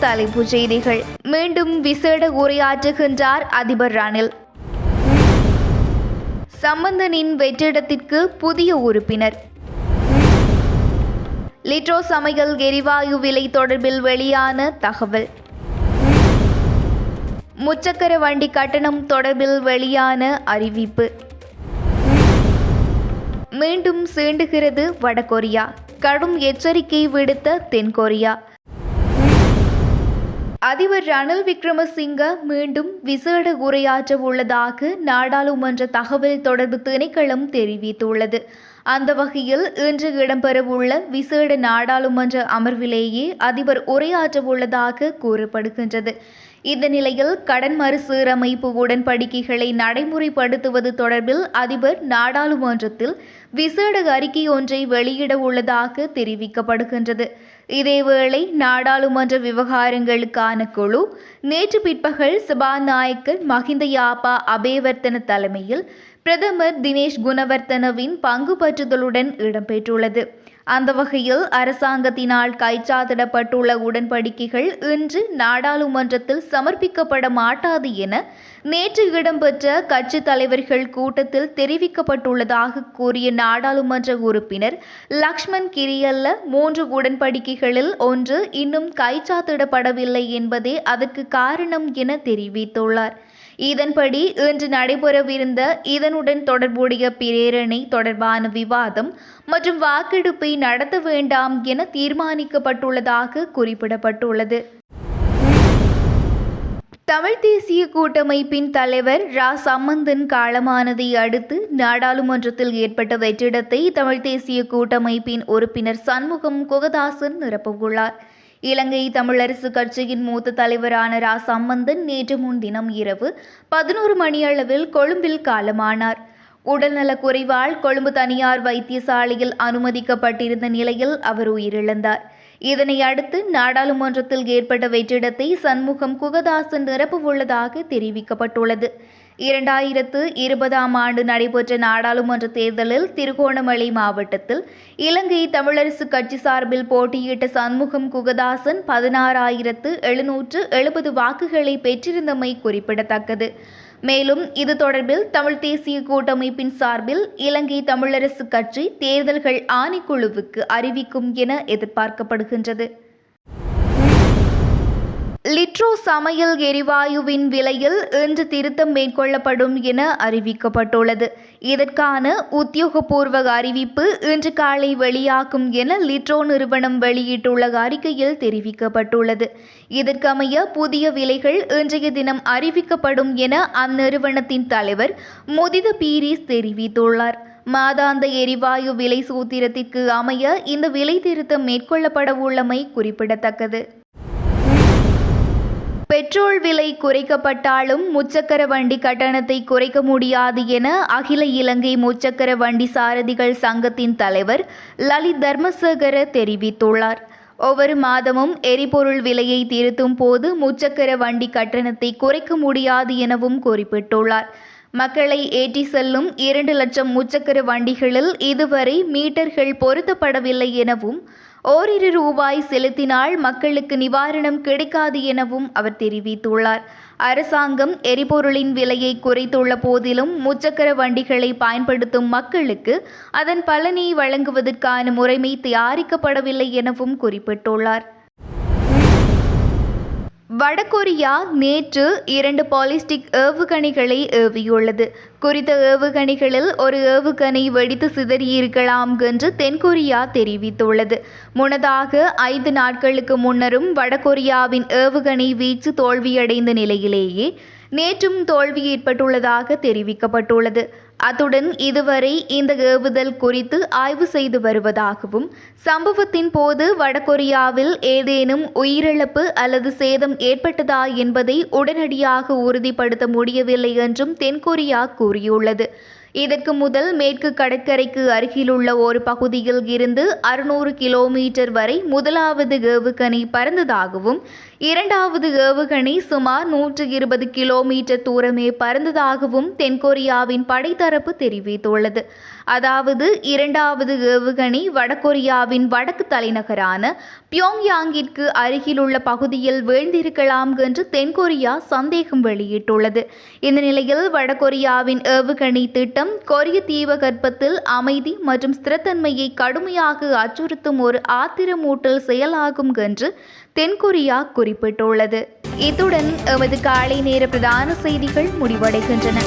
தலைப்புச் செய்திகள் மீண்டும் விசேட உரையாற்றுகின்றார் அதிபர் ரணில். சம்பந்தனின் வெற்றிடத்திற்கு புதிய உறுப்பினர். லிட்ரோ சமையல் எரிவாயு விலை தொடர்பில் வெளியான தகவல். முச்சக்கர வண்டி கட்டணம் தொடர்பில் வெளியான அறிவிப்பு. மீண்டும் சீண்டுகிறது வடகொரியா. கடும் எச்சரிக்கை விடுத்த தென்கொரியா. அதிபர் ரணில் விக்ரமசிங்க மீண்டும் விசேட உரையாற்ற உள்ளதாக நாடாளுமன்ற தகவல் தொடர்பு திணைக்களம் தெரிவித்துள்ளது. அந்த வகையில் இன்று இடம்பெறவுள்ள விசேட நாடாளுமன்ற அமர்விலேயே அதிபர் உரையாற்ற உள்ளதாக கூறப்படுகின்றது. இந்த நிலையில் கடன் மறுசீரமைப்பு உடன்படிக்கைகளை நடைமுறைப்படுத்துவது தொடர்பில் அதிபர் நாடாளுமன்றத்தில் விசேட அறிக்கை ஒன்றை வெளியிட உள்ளதாக தெரிவிக்கப்படுகின்றது. இதேவேளை நாடாளுமன்ற விவகாரங்களுக்கான குழு நேற்று பிற்பகல் சபாநாயகர் மஹிந்த யாப்பா அபேவர்த்தன தலைமையில் பிரதமர் தினேஷ் குணவர்த்தனவின் பங்கு பற்றுதலுடன் இடம்பெற்றுள்ளது. அந்த வகையில் அரசாங்கத்தினால் கைச்சாத்திடப்பட்டுள்ள உடன்படிக்கைகள் இன்று நாடாளுமன்றத்தில் சமர்ப்பிக்கப்பட மாட்டாது என நேற்று இடம்பெற்ற கட்சி தலைவர்கள் கூட்டத்தில் தெரிவிக்கப்பட்டுள்ளதாக கூறிய நாடாளுமன்ற உறுப்பினர் லக்ஷ்மண் கிரியல்ல மூன்று உடன்படிக்கைகளில் ஒன்று இன்னும் கைச்சாத்திடப்படவில்லை என்பதே அதற்கு காரணம் என தெரிவித்துள்ளார். இதன்படி இன்று நடைபெறவிருந்த இதனுடன் தொடர்புடைய பிரேரணை தொடர்பான விவாதம் மற்றும் வாக்கெடுப்பை நடத்த வேண்டாம் என தீர்மானிக்கப்பட்டுள்ளதாக குறிப்பிடப்பட்டுள்ளது. தமிழ் தேசிய கூட்டமைப்பின் தலைவர் ரா. சம்பந்தன் காலமானதை அடுத்து நாடாளுமன்றத்தில் ஏற்பட்ட வெற்றிடத்தை தமிழ் தேசிய கூட்டமைப்பின் உறுப்பினர் சண்முகம் குகதாசன் நிரப்பவுள்ளார். இலங்கை தமிழரசு கட்சியின் மூத்த தலைவரான ரா. சம்பந்தன் நேற்று முன்தினம் இரவு பதினோரு மணியளவில் கொழும்பில் காலமானார். உடல்நலக் குறைவால் கொழும்பு தனியார் வைத்தியசாலையில் அனுமதிக்கப்பட்டிருந்த நிலையில் அவர் உயிரிழந்தார். இதனை அடுத்து நாடாளுமன்றத்தில் ஏற்பட்ட வெற்றிடத்தை சண்முகம் குகதாசன் நிரப்பவுள்ளதாக தெரிவிக்கப்பட்டுள்ளது. இரண்டாயிரத்து இருபதாம் ஆண்டு நடைபெற்ற நாடாளுமன்ற தேர்தலில் திருகோணமலை மாவட்டத்தில் இலங்கை தமிழரசு கட்சி சார்பில் போட்டியிட்ட சண்முகம் குகதாசன் பதினாறாயிரத்து எழுநூற்று எழுபது வாக்குகளை பெற்றிருந்தமை குறிப்பிடத்தக்கது. மேலும் இது தொடர்பில் தமிழ் தேசிய கூட்டமைப்பின் சார்பில் இலங்கை தமிழரசு கட்சி தேர்தல்கள் ஆணைக்குழுவுக்கு அறிவிக்கும் என எதிர்பார்க்கப்படுகின்றது. லிட்ரோ சமையல் எரிவாயுவின் விலையில் இன்று திருத்தம் மேற்கொள்ளப்படும் என அறிவிக்கப்பட்டுள்ளது. இதற்கான உத்தியோகபூர்வ அறிவிப்பு இன்று காலை வெளியாகும் என லிட்ரோ நிறுவனம் வெளியிட்டுள்ள அறிக்கையில் தெரிவிக்கப்பட்டுள்ளது. இதற்கமைய புதிய விலைகள் இன்றைய தினம் அறிவிக்கப்படும் என அந்நிறுவனத்தின் தலைவர் முதித பீரிஸ் தெரிவித்துள்ளார். மாதாந்த எரிவாயு விலை சூத்திரத்திற்கு அமைய இந்த விலை திருத்தம் மேற்கொள்ளப்பட உள்ளமை குறிப்பிடத்தக்கது. பெட்ரோல் விலை குறைக்கப்பட்டாலும் முச்சக்கர வண்டி கட்டணத்தை குறைக்க முடியாது என அகில இலங்கை முச்சக்கர வண்டி சாரதிகள் சங்கத்தின் தலைவர் லலித் தர்மசேகர தெரிவித்துள்ளார். ஒவ்வொரு மாதமும் எரிபொருள் விலையை திருத்தும் போது முச்சக்கர வண்டி கட்டணத்தை குறைக்க முடியாது எனவும் குறிப்பிட்டுள்ளார். மக்களை ஏற்றி செல்லும் இரண்டு லட்சம் முச்சக்கர வண்டிகளில் இதுவரை மீட்டர்கள் பொருத்தப்படவில்லை எனவும் ஓரிரு ரூபாய் செலுத்தினால் மக்களுக்கு நிவாரணம் கிடைக்காது எனவும் அவர் தெரிவித்துள்ளார். அரசாங்கம் எரிபொருளின் விலையை குறைத்துள்ள போதிலும் முச்சக்கர வண்டிகளை பயன்படுத்தும் மக்களுக்கு அதன் பலனை வழங்குவதற்கான முறைமை தயாரிக்கப்படவில்லை எனவும் குறிப்பிட்டுள்ளார். வடகொரியா நேற்று இரண்டு பாலிஸ்டிக் ஏவுகணைகளை ஏவியுள்ளது. குறித்த ஏவுகணைகளில் ஒரு ஏவுகணை வெடித்து சிதறியிருக்கலாம் என்று தென்கொரியா தெரிவித்துள்ளது. முன்னதாக ஐந்து நாட்களுக்கு முன்னரும் வடகொரியாவின் ஏவுகணை வீச்சு தோல்வியடைந்த நிலையிலேயே நேற்றும் தோல்வி ஏற்பட்டுள்ளதாக தெரிவிக்கப்பட்டுள்ளது. அத்துடன் இதுவரை இந்த ஏவுதல் குறித்து ஆய்வு செய்து வருவதாகவும் சம்பவத்தின் போது வடகொரியாவில் ஏதேனும் உயிரிழப்பு அல்லது சேதம் ஏற்பட்டதா என்பதை உடனடியாக உறுதிப்படுத்த முடியவில்லை என்றும் தென்கொரியா கூறியுள்ளது. இதற்கு முதல் மேற்கு கடற்கரைக்கு அருகிலுள்ள ஒரு பகுதியில் இருந்து அறுநூறு கிலோமீட்டர் வரை முதலாவது ஏவுகணை பறந்ததாகவும் இரண்டாவது ஏவுகணை சுமார் நூற்று இருபது கிலோமீட்டர் தூரமே பறந்ததாகவும் தென்கொரியாவின் படைத்தரப்பு தெரிவித்துள்ளது. அதாவது இரண்டாவது ஏவுகணை வடகொரியாவின் வடக்கு தலைநகரான பியோங்யாங்கிற்கு அருகிலுள்ள பகுதியில் வீழ்ந்திருக்கலாம் என்று தென்கொரியா சந்தேகம் வெளியிட்டுள்ளது. இந்த நிலையில் வடகொரியாவின் ஏவுகணை திட்டம் கொரிய தீபகற்பத்தில் அமைதி மற்றும் ஸ்திரத்தன்மையை கடுமையாக அச்சுறுத்தும் ஒரு ஆத்திரமூட்டல் செயலாகும் என்று தென்கொரியா குறிப்பிட்டுள்ளது. இத்துடன் எமது காலை நேர பிரதான செய்திகள் முடிவடைகின்றன.